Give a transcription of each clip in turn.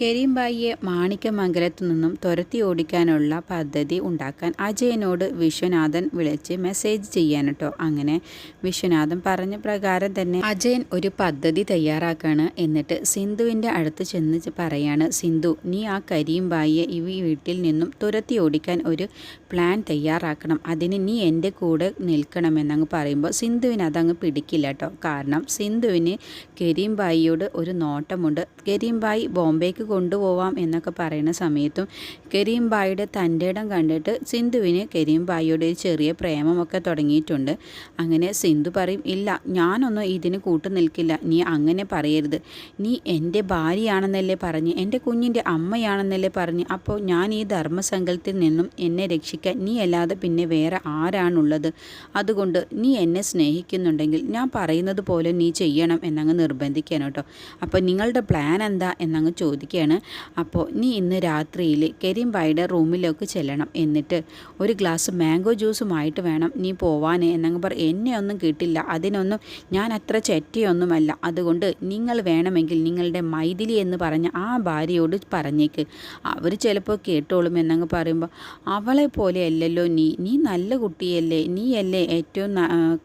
കരീംബായിയെ മാണിക്യമംഗലത്തു നിന്നും തുരത്തി ഓടിക്കാനുള്ള പദ്ധതി ഉണ്ടാക്കാൻ അജയനോട് വിശ്വനാഥൻ വിളിച്ച് മെസ്സേജ് ചെയ്യാൻ കേട്ടോ അങ്ങനെ വിശ്വനാഥൻ പറഞ്ഞ പ്രകാരം തന്നെ അജയൻ ഒരു പദ്ധതി തയ്യാറാക്കാണ് എന്നിട്ട് സിന്ധുവിന്റെ അടുത്ത് ചെന്ന് പറയാണ് സിന്ധു നീ ആ കരീംബായിയെ ഈ വീട്ടിൽ നിന്നും തുരത്തി ഓടിക്കാൻ ഒരു പ്ലാൻ തയ്യാറാക്കണം. അതിന് നീ എന്റെ കൂടെ നിൽക്കണമെന്നങ്ങ് പറയുമ്പോൾ സിന്ധുവിന് അതങ്ങ് പിടിക്കില്ല കേട്ടോ. കാരണം സിന്ധുവിന് കരീംബായിയോട് ഒരു നോട്ടമുണ്ട്. കരീംബായി ബോംബേക്ക് കൊണ്ടുപോവാം എന്നൊക്കെ പറയുന്ന സമയത്തും കരീം ബായിയുടെ തന്റെ ഇടം കണ്ടിട്ട് സിന്ധുവിന് കരീംബായിയോട് ഒരു ചെറിയ പ്രേമമൊക്കെ തുടങ്ങിയിട്ടുണ്ട്. അങ്ങനെ സിന്ധു പറയും ഇല്ല ഞാനൊന്നും ഇതിന് കൂട്ടു നിൽക്കില്ല. നീ അങ്ങനെ പറയരുത്. നീ എന്റെ ഭാര്യയാണെന്നല്ലേ പറഞ്ഞ് എന്റെ കുഞ്ഞിന്റെ അമ്മയാണെന്നല്ലേ പറഞ്ഞ് അപ്പോൾ ഞാൻ ഈ ധർമ്മസങ്കലത്തിൽ നിന്നും എന്നെ രക്ഷിക്കാൻ നീ അല്ലാതെ പിന്നെ വേറെ ആരാണുള്ളത്? അതുകൊണ്ട് നീ എന്നെ സ്നേഹിക്കുന്നുണ്ടെങ്കിൽ ഞാൻ പറയുന്നത് പോലെ നീ ചെയ്യണം എന്നങ്ങ് നിർബന്ധിക്കാൻ കേട്ടോ. അപ്പോൾ നിങ്ങളുടെ പ്ലാൻ എന്താ? എന്നങ്ങ് ചോദിക്കുകയാണ് അപ്പോൾ നീ ഇന്ന് രാത്രിയിൽ കരീംബായിയുടെ റൂമിലേക്ക് ചെല്ലണം. എന്നിട്ട് ഒരു ഗ്ലാസ് മാംഗോ ജ്യൂസുമായിട്ട് വേണം നീ പോവാൻ എന്നങ്ങ് പറ. എന്നെ ഒന്നും കിട്ടില്ല. അതിനൊന്നും ഞാൻ അത്ര ചെറ്റയൊന്നുമല്ല. അതുകൊണ്ട് നിങ്ങൾ വേണമെങ്കിൽ നിങ്ങളുടെ മൈഥിലി എന്ന് പറഞ്ഞ ആ ഭാര്യയോട് പറഞ്ഞേക്ക്. അവർ ചിലപ്പോൾ കേട്ടോളും എന്നങ്ങ് പറയുമ്പോൾ അവളെ പോലെയല്ലല്ലോ നീ. നീ നല്ല കുട്ടിയല്ലേ. നീയല്ലേ ഏറ്റവും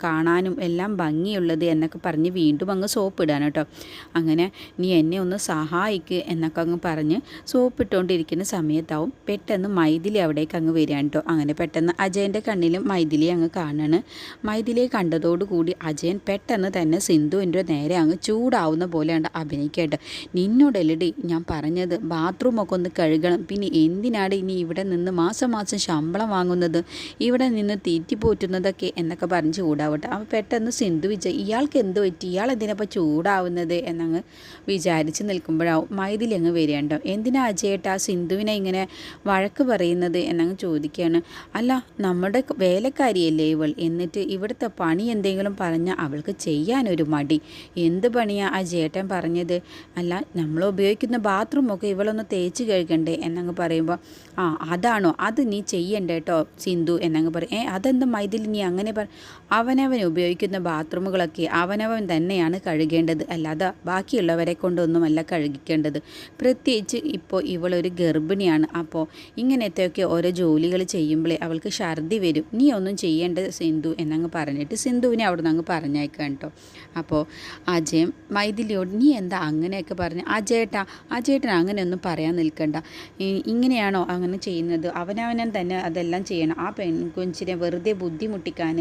കാണാനും എല്ലാം ഭംഗിയുള്ളത് എന്നൊക്കെ പറഞ്ഞ് വീണ്ടും അങ്ങ് സോപ്പ് കേട്ടോ. അങ്ങനെ നീ എന്നെ ഒന്ന് സഹായിക്ക് എന്നൊക്കെ അങ്ങ് പറഞ്ഞ് സോപ്പ് ഇട്ടുകൊണ്ടിരിക്കുന്ന സമയത്താവും പെട്ടെന്ന് മൈഥിലി അവിടേക്ക് അങ്ങ് വരികയാണ് കേട്ടോ. അങ്ങനെ പെട്ടെന്ന് അജയന്റെ കണ്ണിലും മൈഥിലി അങ്ങ് കാണാണ്. മൈഥിലിയെ കണ്ടതോടുകൂടി അജയൻ പെട്ടെന്ന് തന്നെ സിന്ധുവിന്റെ നേരെ അങ്ങ് ചൂടാവുന്ന പോലെയാണ് അഭിനയിക്കേണ്ടത് നിന്നോടല്ലടി ഞാൻ പറഞ്ഞത് ബാത്റൂമൊക്കെ ഒന്ന് കഴുകണം. പിന്നെ എന്തിനാണ് ഇനി ഇവിടെ നിന്ന് മാസം മാസം ശമ്പളം വാങ്ങുന്നത്? ഇവിടെ നിന്ന് തീറ്റിപ്പോറ്റുന്നതൊക്കെ എന്നൊക്കെ പറഞ്ഞ് ചൂടാവട്ടെ. അപ്പോൾ പെട്ടെന്ന് സിന്ധു വിജയ് ഇയാൾക്ക് എന്ത് പറ്റി? ഇയാൾ എന്തിനപ്പോൾ ചൂടാവുന്നത്? എന്നങ്ങ് വിചാരിച്ച് നിൽക്കുമ്പോഴാവും മൈഥിലി അങ്ങ് വരികയുണ്ടോ. എന്തിനാ അജയേട്ടാ സിന്ധുവിനെ ഇങ്ങനെ വഴക്ക് പറയുന്നത് എന്നങ്ങ് ചോദിക്കുകയാണ്. അല്ല നമ്മുടെ വേലക്കാരിയല്ലേ ഇവൾ? എന്നിട്ട് ഇവിടുത്തെ പണി എന്തെങ്കിലും പറഞ്ഞാൽ അവൾക്ക് ചെയ്യാനൊരു മടി. എന്ത് പണിയാ ആ ചേട്ടൻ പറഞ്ഞത്? അല്ല നമ്മൾ ഉപയോഗിക്കുന്ന ബാത്റൂമൊക്കെ ഇവളൊന്ന് തേച്ച് കഴുകണ്ടേ എന്നങ്ങ് പറയുമ്പോൾ ആ അതാണോ? അത് നീ ചെയ്യണ്ട കേട്ടോ സിന്ധു എന്നങ്ങ് പറയും. ഏ അതെന്ത് മൈതിൽ നീ അങ്ങനെ പറ അവനവൻ ഉപയോഗിക്കുന്ന ബാത്റൂമുകളൊക്കെ അവനവൻ തന്നെയാണ് കഴുകേണ്ടത്. അല്ലാതെ ബാക്കിയുള്ളവരെ കൊണ്ടൊന്നുമല്ല കഴുകിക്കേണ്ടത്. പ്രത്യേകിച്ച് ഇപ്പോൾ ഇവളൊരു ഗർഭിണിയാണ്. അപ്പോൾ ഇങ്ങനത്തെയൊക്കെ ഓരോ ജോലികൾ ചെയ്യുമ്പോഴേ അവൾക്ക് ഛർദി വരും. നീ ഒന്നും ചെയ്യേണ്ട സിന്ധു എന്നങ്ങ് പറഞ്ഞിട്ട് സിന്ധുവിനെ അവിടെ നിന്ന് അങ്ങ് പറഞ്ഞേക്കാം കേട്ടോ. അപ്പോൾ അജയൻ മൈഥിലിയോട് നീ എന്താ അങ്ങനെയൊക്കെ പറഞ്ഞ്? അജയേട്ടാ അജയേട്ടൻ അങ്ങനെയൊന്നും പറയാൻ നിൽക്കണ്ട. ഇങ്ങനെയാണോ അങ്ങനെ ചെയ്യുന്നത്? അവനവനൻ തന്നെ അതെല്ലാം ചെയ്യണം. ആ പെൺകൊഞ്ചിനെ വെറുതെ ബുദ്ധിമുട്ടിക്കാൻ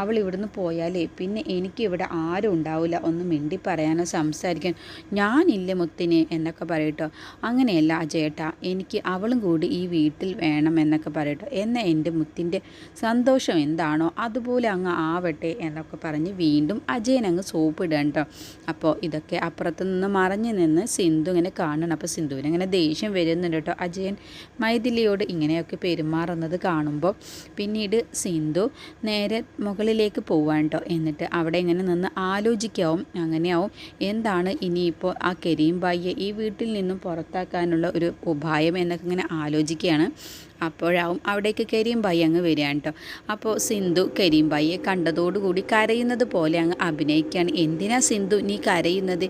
അവൾ ഇവിടുന്ന് പോയാലേ പിന്നെ എനിക്ക് ഇവിടെ ആരും ഉണ്ടാവില്ല. ഒന്ന് മിണ്ടി പറയാനോ സംസാരിക്കാൻ ഞാനില്ല മുത്തിനെ എന്നൊക്കെ പറയട്ടോ അങ്ങനെയല്ല ചേട്ടാ എനിക്ക് അവളും കൂടി ഈ വീട്ടിൽ വേണം എന്നൊക്കെ പറയട്ടോ. എന്ന എന്റെ മുത്തിന്റെ സന്തോഷം എന്താണോ അതുപോലെ അങ്ങ് ആവട്ടെ എന്നൊക്കെ പറഞ്ഞ് വീണ്ടും അജയൻ അങ്ങ് സോപ്പ് ഇടാൻ കേട്ടോ. അപ്പോൾ ഇതൊക്കെ അപ്പുറത്ത് നിന്ന് മറഞ്ഞു നിന്ന് സിന്ധു ഇങ്ങനെ കാണണം. അപ്പോൾ സിന്ധുവിന് ഇങ്ങനെ ദേഷ്യം വരുന്നുണ്ട് കേട്ടോ. അജയൻ മൈഥിലിയോട് ഇങ്ങനെയൊക്കെ പെരുമാറുന്നത് കാണുമ്പോൾ പിന്നീട് സിന്ധു നേരെ മുകളിലേക്ക് പോവാൻ കേട്ടോ. എന്നിട്ട് അവിടെ ഇങ്ങനെ നിന്ന് ആലോചിക്കാവും അങ്ങനെയാവും. എന്താണ് ഇനിയിപ്പോൾ ആ കരീം ബായിയെ ഈ വീട്ടിൽ നിന്നും പുറത്താക്കാനുള്ള ഒരു ഉപായം എന്നൊക്കെ ഇങ്ങനെ ആലോചിക്കുകയാണ്. അപ്പോഴാവും അവിടേക്ക് കരീംബായി അങ്ങ് വരികയാണ് കേട്ടോ. അപ്പോൾ സിന്ധു കരീംബായിയെ കണ്ടതോടുകൂടി കരയുന്നത് പോലെ അങ്ങ് അഭിനയിക്കുകയാണ്. എന്തിനാ സിന്ധു നീ കരയുന്നത്?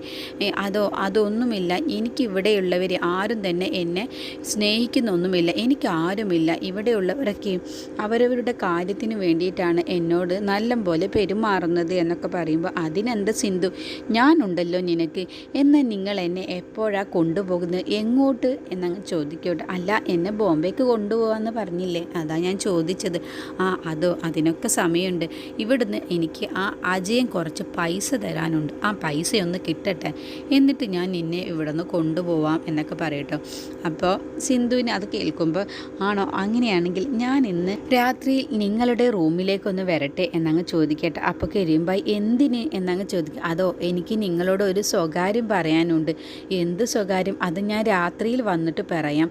അതോ അതൊന്നുമില്ല. എനിക്കിവിടെയുള്ളവർ ആരും തന്നെ എന്നെ സ്നേഹിക്കുന്നൊന്നുമില്ല. എനിക്ക് ആരുമില്ല ഇവിടെയുള്ളവരൊക്കെ അവരവരുടെ കാര്യത്തിന് വേണ്ടിയിട്ടാണ് എന്നോട് നല്ല പോലെ പെരുമാറുന്നത് എന്നൊക്കെ പറയുമ്പോൾ അതിനെന്താ സിന്ധു? ഞാനുണ്ടല്ലോ നിനക്ക്. എന്നാൽ നിങ്ങൾ എന്നെ എപ്പോഴാണ് കൊണ്ടുപോകുന്നത്? എങ്ങോട്ട്? എന്നങ്ങ് ചോദിക്കോട്ടെ. അല്ല എന്നെ ബോംബേക്ക് കൊണ്ടുപോകാമെന്ന് പറഞ്ഞില്ലേ? അതാ ഞാൻ ചോദിച്ചത്. ആ അതോ അതിനൊക്കെ സമയമുണ്ട്. ഇവിടുന്ന് എനിക്ക് ആ അജയം കുറച്ച് പൈസ തരാനുണ്ട്. ആ പൈസ ഒന്ന് കിട്ടട്ടെ. എന്നിട്ട് ഞാൻ നിന്നെ ഇവിടുന്ന് കൊണ്ടുപോവാം എന്നൊക്കെ പറയട്ടോ. അപ്പോൾ സിന്ധുവിന് അത് കേൾക്കുമ്പോൾ ആണോ? അങ്ങനെയാണെങ്കിൽ ഞാൻ ഇന്ന് രാത്രി നിങ്ങളുടെ റൂമിലേക്കൊന്ന് വരട്ടെ എന്നങ്ങ് ചോദിക്കട്ടെ. അപ്പോൾ കരീംബായി എന്തിന്? എന്നങ്ങ് ചോദിക്കുക അതോ എനിക്ക് നിങ്ങളോട് ഒരു സ്വകാര്യം പറയാനുണ്ട്. എന്ത് സ്വകാര്യം? അത് ഞാൻ രാത്രിയിൽ വന്നിട്ട് പറയാം.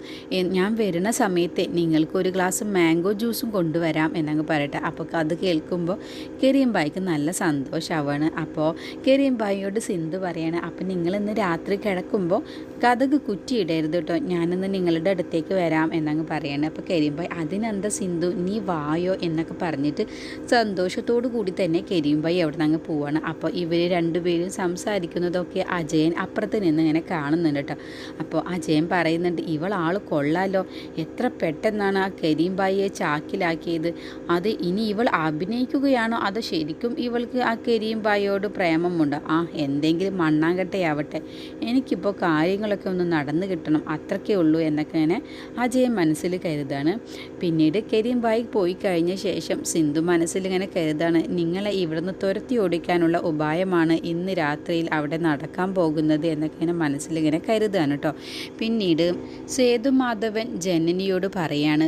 ഞാൻ വരുന്ന സമയത്ത് നിങ്ങൾക്ക് ഒരു ഗ്ലാസ് മാംഗോ ജ്യൂസും കൊണ്ടുവരാം എന്നങ്ങ് പറയട്ടെ. അപ്പോൾ അത് കേൾക്കുമ്പോൾ കെരിയമ്പായിക്ക് നല്ല സന്തോഷമാവാണ് അപ്പോൾ കെരിയമ്പായിയോട് സിന്ധു പറയാണ് അപ്പോൾ നിങ്ങളിന്ന് രാത്രി കിടക്കുമ്പോൾ കഥക് കുറ്റിയിടരുത് കേട്ടോ. ഞാനിന്ന് നിങ്ങളുടെ അടുത്തേക്ക് വരാം എന്നങ്ങ് പറയാണ്. അപ്പോൾ കെരിയമ്പായി അതിനെന്താ സിന്ധു? നീ വായോ എന്നൊക്കെ പറഞ്ഞിട്ട് സന്തോഷത്തോടു കൂടി തന്നെ കെരിയമ്പായി അവിടെ നിന്ന് അങ്ങ് പോവാണ്. അപ്പോൾ ഇവർ രണ്ടുപേരും സംസാരിക്കുന്നതൊക്കെ അജയൻ അപ്പുറത്ത് നിന്ന് ഇങ്ങനെ കാണുന്നുണ്ട് കേട്ടോ. അപ്പോൾ അജയൻ പറയുന്നുണ്ട് ഇവൾ കൊള്ളാലോ. എത്ര പെട്ടെന്നാണ് ആ കരീംബായിയെ ചാക്കിലാക്കിയത്. അത് ഇനി ഇവൾ അഭിനയിക്കുകയാണോ? അതോ ശരിക്കും ഇവൾക്ക് ആ കരീംബായിയോട് പ്രേമമുണ്ട്? ആ എന്തെങ്കിലും മണ്ണാങ്കട്ടയാവട്ടെ. എനിക്കിപ്പോൾ കാര്യങ്ങളൊക്കെ ഒന്ന് നടന്നു കിട്ടണം. അത്രക്കേ ഉള്ളൂ എന്നൊക്കെ തന്നെ അജയൻ മനസ്സിൽ കരുതാണ്. പിന്നീട് കരീംബായി പോയി കഴിഞ്ഞ ശേഷം സിന്ധു മനസ്സിൽ ഇങ്ങനെ കരുതാണ്. നിങ്ങളെ ഇവിടുന്ന് തുരത്തി ഓടിക്കാനുള്ള ഉപായമാണ് ഇന്ന് രാത്രിയിൽ അവിടെ നടക്കാൻ പോകുന്നത് എന്നൊക്കെ ഇങ്ങനെ മനസ്സിലിങ്ങനെ കരുതാണ് കേട്ടോ. പിന്നീട് സേതു മാധവൻ ജനനിയോട് പറയാണ്.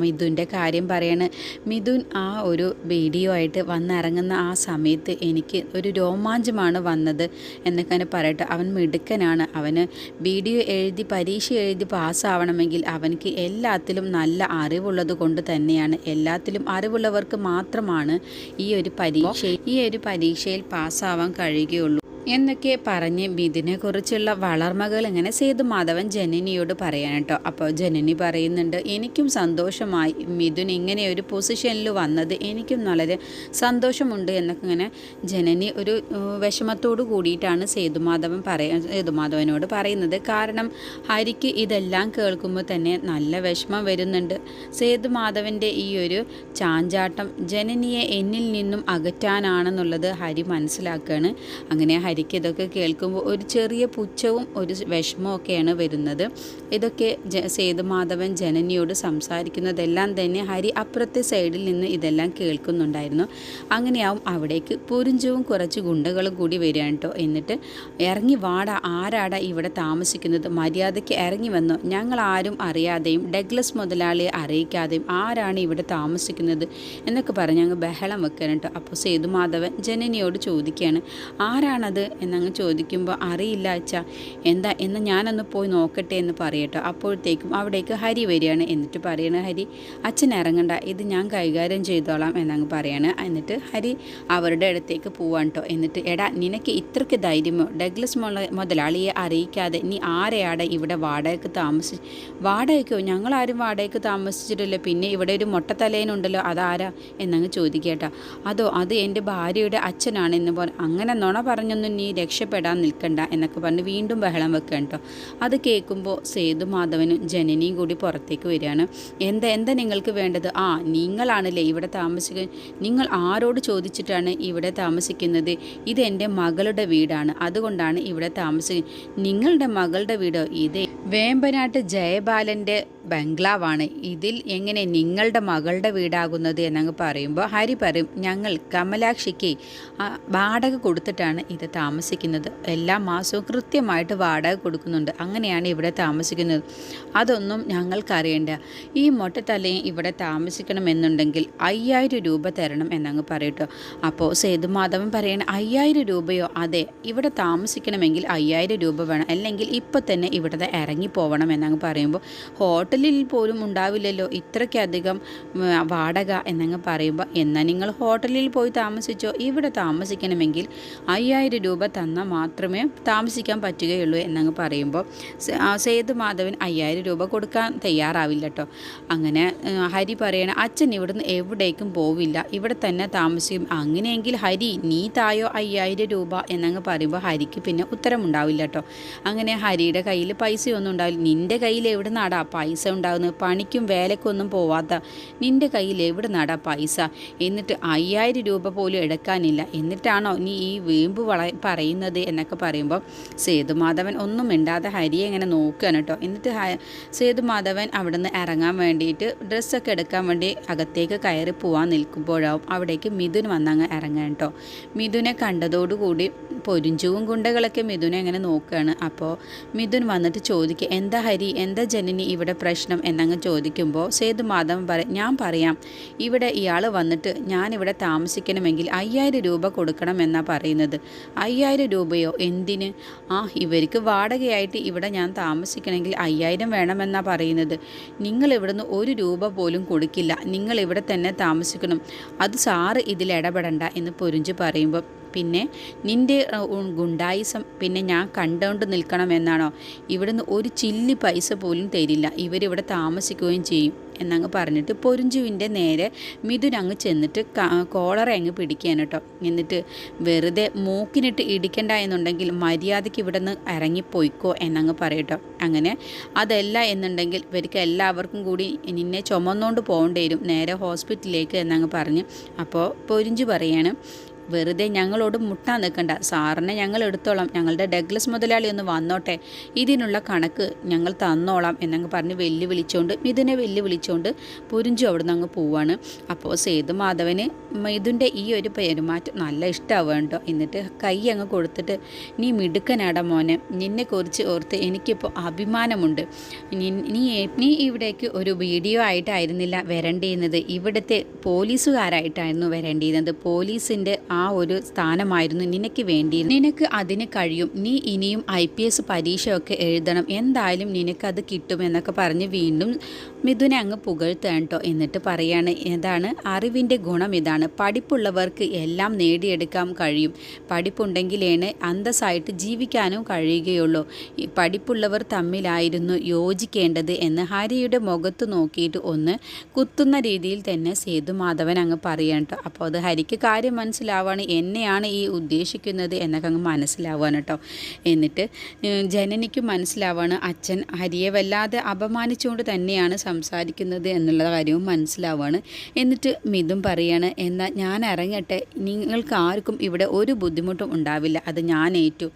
മിഥുന്റെ കാര്യം പറയാണ്. മിഥുൻ ആ ഒരു വീഡിയോ ആയിട്ട് വന്നിറങ്ങുന്ന ആ സമയത്ത് എനിക്ക് ഒരു രോമാഞ്ചമാണ് വന്നത് എന്നൊക്കെ തന്നെ പറയട്ടെ. അവൻ മിടുക്കനാണ്. അവന് വീഡിയോ എഴുതി പരീക്ഷ എഴുതി പാസ്സാവണമെങ്കിൽ അവനക്ക് എല്ലാത്തിലും നല്ല അറിവുള്ളത് കൊണ്ട് തന്നെയാണ്. എല്ലാത്തിലും അറിവുള്ളവർക്ക് മാത്രമാണ് ഈ ഒരു പരീക്ഷ ഈ ഒരു പരീക്ഷയിൽ പാസ്സാവാൻ കഴിയുകയുള്ളൂ. എന്നൊക്കെ പറഞ്ഞ് മിഥുനെ കുറിച്ചുള്ള വളർമകൾ ഇങ്ങനെ സേതു മാധവൻ ജനനിയോട് പറയാൻ കേട്ടോ. അപ്പോൾ ജനനി പറയുന്നുണ്ട് എനിക്കും സന്തോഷമായി. മിഥുൻ ഇങ്ങനെ ഒരു പൊസിഷനിൽ വന്നത് എനിക്കും വളരെ സന്തോഷമുണ്ട് എന്നൊക്കെ ഇങ്ങനെ ജനനി ഒരു വിഷമത്തോടു കൂടിയിട്ടാണ് സേതുമാധവൻ പറയാ സേതുമാധവനോട് പറയുന്നത്. കാരണം ഹരിക്ക് ഇതെല്ലാം കേൾക്കുമ്പോൾ തന്നെ നല്ല വിഷമം വരുന്നുണ്ട്. സേതുമാധവന്റെ ഈ ഒരു ചാഞ്ചാട്ടം ജനനിയെ എന്നിൽ നിന്നും അകറ്റാനാണെന്നുള്ളത് ഹരി മനസ്സിലാക്കുകയാണ് അങ്ങനെ ഹരിക്ക് ഇതൊക്കെ കേൾക്കുമ്പോൾ ഒരു ചെറിയ പുച്ഛവും ഒരു വിഷമവും ഒക്കെയാണ് വരുന്നത്. ഇതൊക്കെ ജ സേതുമാധവൻ ജനനിയോട് സംസാരിക്കുന്നതെല്ലാം തന്നെ ഹരി അപ്പുറത്തെ സൈഡിൽ നിന്ന് ഇതെല്ലാം കേൾക്കുന്നുണ്ടായിരുന്നു. അങ്ങനെയാവും അവിടേക്ക് പൊരിഞ്ചവും കുറച്ച് ഗുണ്ടകളും കൂടി വരികയാണ് കേട്ടോ എന്നിട്ട് ഇറങ്ങി വാടാ ആരാടാ ഇവിടെ താമസിക്കുന്നത്? മര്യാദയ്ക്ക് ഇറങ്ങി വന്നോ. ഞങ്ങൾ ആരും അറിയാതെയും ഡഗ്ലസ് മുതലാളിയെ അറിയിക്കാതെയും ആരാണ് ഇവിടെ താമസിക്കുന്നത് എന്നൊക്കെ പറഞ്ഞ് അങ്ങ് ബഹളം വെക്കാൻ കേട്ടോ അപ്പോൾ സേതുമാധവൻ ജനനിയോട് ചോദിക്കുകയാണ് ആരാണത്? എന്നങ്ങ് ചോദിക്കുമ്പോൾ അറിയില്ല അച്ഛ എന്താ എന്ന് ഞാനൊന്ന് പോയി നോക്കട്ടെ എന്ന് പറയട്ടോ. അപ്പോഴത്തേക്കും അവിടേക്ക് ഹരി വരികയാണ്. എന്നിട്ട് പറയണ ഹരി അച്ഛൻ ഇറങ്ങണ്ട. ഇത് ഞാൻ കൈകാര്യം ചെയ്തോളാം എന്നങ്ങ് പറയാണ്. എന്നിട്ട് ഹരി അവരുടെ അടുത്തേക്ക് പോവാൻ കേട്ടോ എന്നിട്ട് എടാ നിനക്ക് ഇത്രയ്ക്ക് ധൈര്യമോ? ഡഗ്ലസ് മുതലാളിയെ അറിയിക്കാതെ നീ ആരെയാടെ ഇവിടെ വാടകയ്ക്ക് താമസി വാടകയ്ക്കോ? ഞങ്ങളാരും വാടകയ്ക്ക് താമസിച്ചിട്ടില്ല. പിന്നെ ഇവിടെ ഒരു മൊട്ടത്തലേനുണ്ടല്ലോ. അതാരാ? എന്നങ്ങ് ചോദിക്കേട്ടാ അതോ അത് എന്റെ ഭാര്യയുടെ അച്ഛനാണ് എന്ന് പറ അങ്ങനെ നുണ പറഞ്ഞൊന്നും നീ രക്ഷപ്പെടാൻ നിൽക്കണ്ട എന്നൊക്കെ പറഞ്ഞ് വീണ്ടും ബഹളം വെക്കുക കേട്ടോ. അത് കേൾക്കുമ്പോൾ സേതു മാധവനും ജനനിയും കൂടി പുറത്തേക്ക് വരികയാണ്. എന്താ എന്താ നിങ്ങൾക്ക് വേണ്ടത്? ആ നിങ്ങളാണല്ലേ ഇവിടെ താമസിക്കുക നിങ്ങൾ ആരോട് ചോദിച്ചിട്ടാണ് ഇവിടെ താമസിക്കുന്നത്? ഇത് എന്റെ മകളുടെ വീടാണ്. അതുകൊണ്ടാണ് ഇവിടെ താമസിക്കുന്നത് നിങ്ങളുടെ മകളുടെ വീടോ ഇത് വേമ്പനാട്ട് ജയബാലന്റെ ബംഗ്ലാവാണ്. ഇതിൽ എങ്ങനെ നിങ്ങളുടെ മകളുടെ വീടാകുന്നത് എന്നങ്ങ് പറയുമ്പോൾ ഹരി പറയും ഞങ്ങൾ കമലാക്ഷിക്ക് വാടക കൊടുത്തിട്ടാണ് ഇത് താമസിക്കുന്നത്. എല്ലാ മാസവും കൃത്യമായിട്ട് വാടക കൊടുക്കുന്നുണ്ട്. അങ്ങനെയാണ് ഇവിടെ താമസിക്കുന്നത്. അതൊന്നും ഞങ്ങൾക്കറിയണ്ട. ഈ മൊട്ടത്തലയും ഇവിടെ താമസിക്കണമെന്നുണ്ടെങ്കിൽ അയ്യായിരം രൂപ തരണം എന്നങ്ങ് പറയട്ടോ അപ്പോൾ സേതുമാധവൻ പറയണ അയ്യായിരം രൂപയോ? അതെ. ഇവിടെ താമസിക്കണമെങ്കിൽ അയ്യായിരം രൂപ വേണം. അല്ലെങ്കിൽ ഇപ്പം തന്നെ ഇവിടുത്തെ ഇറങ്ങി പോകണം എന്നങ്ങ് പറയുമ്പോൾ ഹോട്ടലിൽ പോലും ഉണ്ടാവില്ലല്ലോ. ഇത്രയ്ക്കധികം വാടക എന്നങ്ങ് പറയുമ്പോൾ എന്നാൽ നിങ്ങൾ ഹോട്ടലിൽ പോയി താമസിച്ചോ? ഇവിടെ താമസിക്കണമെങ്കിൽ അയ്യായിരം രൂപ തന്നാൽ മാത്രമേ താമസിക്കാൻ പറ്റുകയുള്ളൂ എന്നങ്ങ് പറയുമ്പോൾ സേതു മാധവൻ അയ്യായിരം രൂപ കൊടുക്കാൻ തയ്യാറാവില്ല കേട്ടോ അങ്ങനെ ഹരി പറയണ അച്ഛൻ ഇവിടുന്ന് എവിടേക്കും പോവില്ല. ഇവിടെ തന്നെ താമസിക്കും. അങ്ങനെയെങ്കിൽ ഹരി നീ തായോ അയ്യായിരം രൂപ? എന്നങ്ങ് പറയുമ്പോൾ ഹരിക്ക് പിന്നെ ഉത്തരമുണ്ടാവില്ല കേട്ടോ അങ്ങനെ ഹരിയുടെ കയ്യിൽ പൈസയൊന്നും ഉണ്ടാവില്ല. നിന്റെ കയ്യിൽ എവിടെ നിന്നാടാ പൈസ ഉണ്ടാകുന്നത് പണിക്കും വേലക്കൊന്നും പോവാത്ത. നിന്റെ കയ്യിൽ എവിടെ നിന്നാടാ പൈസ? എന്നിട്ട് അയ്യായിരം രൂപ പോലും എടുക്കാനില്ല. എന്നിട്ടാണോ നീ ഈ വീമ്പ് വള പറയുന്നത് എന്നൊക്കെ പറയുമ്പോൾ സേതുമാധവൻ ഒന്നും മിണ്ടാതെ ഹരിയെ ഇങ്ങനെ നോക്കുകയാണ് കേട്ടോ. എന്നിട്ട് സേതുമാധവൻ അവിടെ നിന്ന് ഇറങ്ങാൻ വേണ്ടിയിട്ട് ഡ്രസ്സൊക്കെ എടുക്കാൻ വേണ്ടി അകത്തേക്ക് കയറി പോവാൻ നിൽക്കുമ്പോഴാവും അവിടേക്ക് മിഥുൻ വന്നങ്ങ് ഇറങ്ങാൻ കേട്ടോ. മിഥുനെ കണ്ടതോടുകൂടി പൊരിഞ്ചുവും ഗുണ്ടകളൊക്കെ മിഥുനെ അങ്ങനെ നോക്കുകയാണ് അപ്പോൾ മിഥുൻ വന്നിട്ട് ചോദിക്കുക എന്താ ഹരി? എന്താ ജനനി ഇവിടെ പ്രശ്നം? എന്നങ്ങ് ചോദിക്കുമ്പോൾ സേതു മാധവൻ പറയും ഞാൻ പറയാം. ഇവിടെ ഇയാൾ വന്നിട്ട് ഞാനിവിടെ താമസിക്കണമെങ്കിൽ അയ്യായിരം രൂപ കൊടുക്കണം എന്നാണ് പറയുന്നത്. അയ്യായിരം രൂപയോ? എന്തിന്? ആ ഇവർക്ക് വാടകയായിട്ട് ഇവിടെ ഞാൻ താമസിക്കണമെങ്കിൽ അയ്യായിരം വേണമെന്നാണ് പറയുന്നത്. നിങ്ങൾ ഇവിടുന്ന് ഒരു രൂപ പോലും കൊടുക്കില്ല. നിങ്ങൾ ഇവിടെ തന്നെ താമസിക്കണം. അത് സാറ് ഇതിൽ ഇടപെടണ്ട എന്ന് പൊരിഞ്ചു പറയുമ്പോൾ പിന്നെ നിന്റെ ഗുണ്ടായിസം പിന്നെ ഞാൻ കണ്ടുകൊണ്ട് നിൽക്കണമെന്നാണോ ഇവിടുന്ന് ഒരു ചില്ലി പൈസ പോലും തരില്ല. ഇവരിവിടെ താമസിക്കുകയും ചെയ്യും എന്നങ്ങ് പറഞ്ഞിട്ട് പൊരിഞ്ചുവിന്റെ നേരെ മിഥുൻ അങ്ങ് ചെന്നിട്ട് കോളറെ അങ്ങ് പിടിക്കാൻ കേട്ടോ. എന്നിട്ട് വെറുതെ മൂക്കിനിട്ട് ഇടിക്കണ്ട എന്നുണ്ടെങ്കിൽ മര്യാദയ്ക്ക് ഇവിടെ നിന്ന് ഇറങ്ങിപ്പോയിക്കോ എന്നങ്ങ് പറയട്ടോ അങ്ങനെ അതല്ല എന്നുണ്ടെങ്കിൽ ഇവർക്ക് എല്ലാവർക്കും കൂടി നിന്നെ ചുമന്നുകൊണ്ട് പോകേണ്ടി വരും. നേരെ ഹോസ്പിറ്റലിലേക്ക് എന്നങ്ങ് പറഞ്ഞ്. അപ്പോൾ പൊരിഞ്ചു പറയാണ് വെറുതെ ഞങ്ങളോട് മുട്ടാൻ നിൽക്കണ്ട. സാറിനെ ഞങ്ങൾ എടുത്തോളാം. ഞങ്ങളുടെ ഡഗ്ലസ് മുതലാളി ഒന്ന് വന്നോട്ടെ. ഇതിനുള്ള കണക്ക് ഞങ്ങൾ തന്നോളാം എന്നങ്ങ് പറഞ്ഞ് വെല്ലുവിളിച്ചുകൊണ്ട് മിഥുനെ വെല്ലുവിളിച്ചുകൊണ്ട് പുരിഞ്ചു അവിടെ നിന്ന് അങ്ങ് പോവാണ്. അപ്പോൾ സേതു മാധവന് മിഥുന്റെ ഈ ഒരു പെരുമാറ്റം നല്ല ഇഷ്ടമാവേണ്ടോ എന്നിട്ട് കൈ അങ്ങ് കൊടുത്തിട്ട് നീ മിടുക്കനാടാ മോനെ. നിന്നെ നിന്നെക്കുറിച്ച് ഓർത്ത് എനിക്കിപ്പോൾ അഭിമാനമുണ്ട്. നീ നീ ഇവിടേക്ക് ഒരു വീഡിയോ ആയിട്ടായിരുന്നില്ല വരേണ്ടിയിരുന്നത്. ഇവിടുത്തെ പോലീസുകാരായിട്ടായിരുന്നു വരേണ്ടിയിരുന്നത്. പോലീസിന്റെ ആ ആ ഒരു സ്ഥാനമായിരുന്നു നിനക്ക് വേണ്ടി നിനക്ക് അതിന് കഴിയും. നീ ഇനിയും ഐ പി എസ് പരീക്ഷയൊക്കെ എഴുതണം. എന്തായാലും നിനക്കത് കിട്ടുമെന്നൊക്കെ പറഞ്ഞ് വീണ്ടും മിഥുനെ അങ്ങ് പുകഴ്ത്താൻ കേട്ടോ എന്നിട്ട് പറയാണ് എന്താണ് അറിവിന്റെ ഗുണം ഇതാണ്. പഠിപ്പുള്ളവർക്ക് എല്ലാം നേടിയെടുക്കാൻ കഴിയും. പഠിപ്പുണ്ടെങ്കിലേണ് അന്തസ്സായിട്ട് ജീവിക്കാനും കഴിയുകയുള്ളൂ. പഠിപ്പുള്ളവർ തമ്മിലായിരുന്നു യോജിക്കേണ്ടത് എന്ന് ഹരിയുടെ മുഖത്ത് നോക്കിയിട്ട് ഒന്ന് കുത്തുന്ന രീതിയിൽ തന്നെ സേതുമാധവൻ അങ്ങ് പറയാൻ കേട്ടോ അപ്പോൾ അത് ഹരിക്ക് കാര്യം മനസ്സിലാവാൻ മനസ്സിലാവുകയാണ് എന്നെയാണ് ഈ ഉദ്ദേശിക്കുന്നത് എന്നൊക്കെ അങ്ങ് മനസ്സിലാവുകയാണ് കേട്ടോ. എന്നിട്ട് ജനനിക്ക് മനസ്സിലാവുകയാണ് അച്ഛൻ ഹരിയെ വല്ലാതെ അപമാനിച്ചുകൊണ്ട് തന്നെയാണ് സംസാരിക്കുന്നത് എന്നുള്ള കാര്യവും മനസ്സിലാവുകയാണ് എന്നിട്ട് മിതും പറയാണ് എന്നാൽ ഞാൻ ഇറങ്ങട്ടെ നിങ്ങൾക്ക് ആർക്കും ഇവിടെ ഒരു ബുദ്ധിമുട്ടും ഉണ്ടാവില്ല അത് ഞാൻ ഏറ്റു.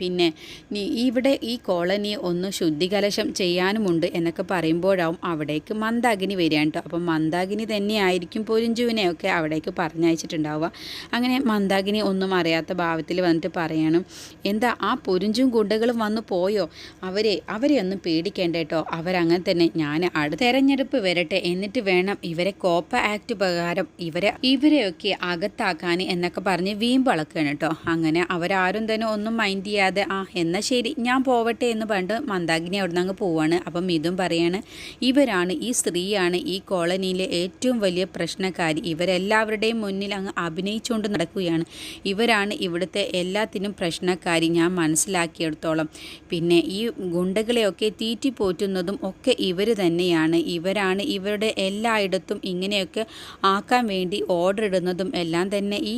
പിന്നെ നീ ഇവിടെ ഈ കോളനി ഒന്ന് ശുദ്ധികലശം ചെയ്യാനുമുണ്ട് എന്നൊക്കെ പറയുമ്പോഴാവും അവിടേക്ക് മന്ദാകിനി വരികയാണ് കേട്ടോ. അപ്പം മന്ദാകിനി തന്നെയായിരിക്കും പൊരിഞ്ചുവിനെയൊക്കെ അവിടേക്ക് പറഞ്ഞയച്ചിട്ടുണ്ടാവുക. അങ്ങനെ മന്ദാഗിനി ഒന്നും അറിയാത്ത ഭാവത്തിൽ വന്നിട്ട് പറയണം എന്താ ആ പൊരിഞ്ചും ഗുണ്ടകളും വന്നു പോയോ? അവരെ അവരെ ഒന്നും പേടിക്കേണ്ട കേട്ടോ. അവരങ്ങനെ തന്നെ ഞാൻ അടുത്ത തെരഞ്ഞെടുപ്പ് വരട്ടെ. എന്നിട്ട് വേണം ഇവരെ കോപ്പ ആക്ട് പ്രകാരം ഇവരെ ഇവരെയൊക്കെ അകത്താക്കാൻ എന്നൊക്കെ പറഞ്ഞ് വീമ്പളക്കുകയാണ് കേട്ടോ. അങ്ങനെ അവരാരും തന്നെ ഒന്നും മൈൻഡ് ചെയ്യാതെ ആ എന്നാൽ ശരി ഞാൻ പോവട്ടെ എന്ന് പറഞ്ഞിട്ട് മന്ദാകിനി അവിടെ നിന്ന് അങ്ങ് പോവാണ്. അപ്പം ഇതും പറയാണ് ഇവരാണ് ഈ സ്ത്രീയാണ് ഈ കോളനിയിലെ ഏറ്റവും വലിയ പ്രശ്നക്കാരി. ഇവരെല്ലാവരുടെയും മുന്നിൽ അങ്ങ് അഭിനയിച്ചുകൊണ്ട് നടക്കുകയാണ്. ഇവരാണ് ഇവിടുത്തെ എല്ലാത്തിനും പ്രശ്നക്കാരി. ഞാൻ മനസ്സിലാക്കിയെടുത്തോളം. പിന്നെ ഈ ഗുണ്ടകളെയൊക്കെ തീറ്റി പോറ്റുന്നതും ഒക്കെ ഇവർ തന്നെയാണ്. ഇവരാണ് ഇവരുടെ എല്ലായിടത്തും ഇങ്ങനെയൊക്കെ ആക്കാൻ വേണ്ടി ഓർഡർ ഇടുന്നതും എല്ലാം തന്നെ ഈ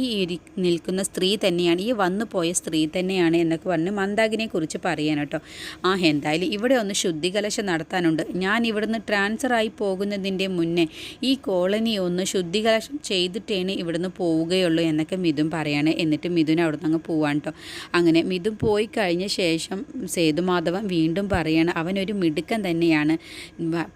നിൽക്കുന്ന സ്ത്രീ തന്നെയാണ്. ഈ വന്നു പോയ സ്ത്രീ തന്നെയാണ് എന്നൊക്കെ മന്ദാകിനെ കുറിച്ച് പറയാൻ കേട്ടോ. ആ എന്തായാലും ഇവിടെ ഒന്ന് ശുദ്ധികലശം നടത്താനുണ്ട്. ഞാൻ ഇവിടുന്ന് ട്രാൻസ്ഫർ ആയി പോകുന്നതിന്റെ മുന്നേ ഈ കോളനി ഒന്ന് ശുദ്ധികലശം ചെയ്തിട്ടേണ് ഇവിടുന്ന് പോവുകയുള്ളൂ എന്നൊക്കെ മിഥുൻ പറയാണ്. എന്നിട്ട് മിഥുൻ അവിടെ നിന്ന് അങ്ങ് പോവാൻ കേട്ടോ. അങ്ങനെ മിഥുൻ പോയി കഴിഞ്ഞ ശേഷം സേതുമാധവൻ വീണ്ടും പറയാണ് അവനൊരു മിടുക്കൻ തന്നെയാണ്.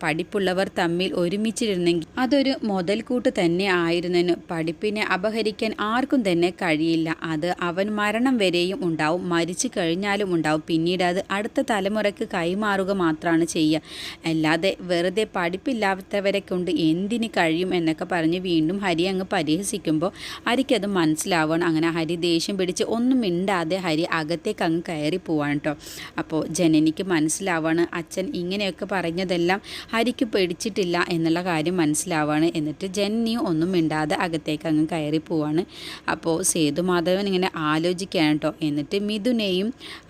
പഠിപ്പുള്ളവർ തമ്മിൽ ഒരുമിച്ചിരുന്നെങ്കിൽ അതൊരു മുതൽക്കൂട്ട് തന്നെ ആയിരുന്നു പഠിപ്പിനെ അപഹരിക്കാൻ ആർക്കും തന്നെ കഴിയില്ല. അത് അവൻ മരണം വരെയും ഉണ്ടാവും. മരിച്ചു കഴിഞ്ഞാലും ഉണ്ടാവും. പിന്നീട് അത് അടുത്ത തലമുറയ്ക്ക് കൈമാറുക മാത്രമാണ് ചെയ്യുക. അല്ലാതെ വെറുതെ പഠിപ്പില്ലാത്തവരെ കൊണ്ട് എന്തിന് കഴിയും എന്നൊക്കെ പറഞ്ഞ് വീണ്ടും ഹരി അങ്ങ് പരിഹസിക്കുമ്പോൾ ഹരിക്കത് മനസ്സിലാവണം അങ്ങനെ ഹരി ദേഷ്യം പിടിച്ച് ഒന്നും മിണ്ടാതെ ഹരി അകത്തേക്ക് അങ്ങ് കയറി പോവാണ് കേട്ടോ അപ്പോൾ ജനനിക്ക് മനസ്സിലാവാണ്. അച്ഛൻ ഇങ്ങനെയൊക്കെ പറഞ്ഞതെല്ലാം ഹരിക്ക് പിടിച്ചിട്ടില്ല എന്നുള്ള കാര്യം മനസ്സിലാവാണ്. എന്നിട്ട് ജനനിയും ഒന്നും മിണ്ടാതെ അകത്തേക്ക് അങ്ങ് കയറി പോവാണ്. അപ്പോൾ സേതുമാധവൻ ഇങ്ങനെ ആലോചിക്കുകയാണ് കേട്ടോ എന്നിട്ട് മിഥുനെയും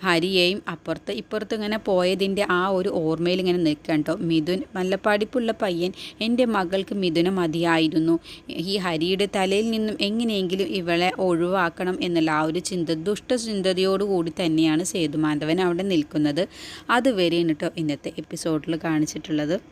ഹരിയെയും അപ്പുറത്ത് ഇപ്പുറത്ത് ഇങ്ങനെ പോയതിന്റെ ആ ഒരു ഓർമ്മയിൽ ഇങ്ങനെ നിൽക്കണ്ടോ മിഥുൻ നല്ല പഠിപ്പുള്ള പയ്യൻ എന്റെ മകൾക്ക് മിഥുന മതിയായിരുന്നു. ഈ ഹരിയുടെ തലയിൽ നിന്നും എങ്ങനെയെങ്കിലും ഇവളെ ഒഴിവാക്കണം എന്നുള്ള ആ ഒരു ചിന്ത ദുഷ്ടചിന്തയോടുകൂടി തന്നെയാണ് സേതുമാധവൻ അവിടെ നിൽക്കുന്നത്. അതുവരെയാണ് കേട്ടോ ഇന്നത്തെ എപ്പിസോഡിൽ കാണിച്ചിട്ടുള്ളത്.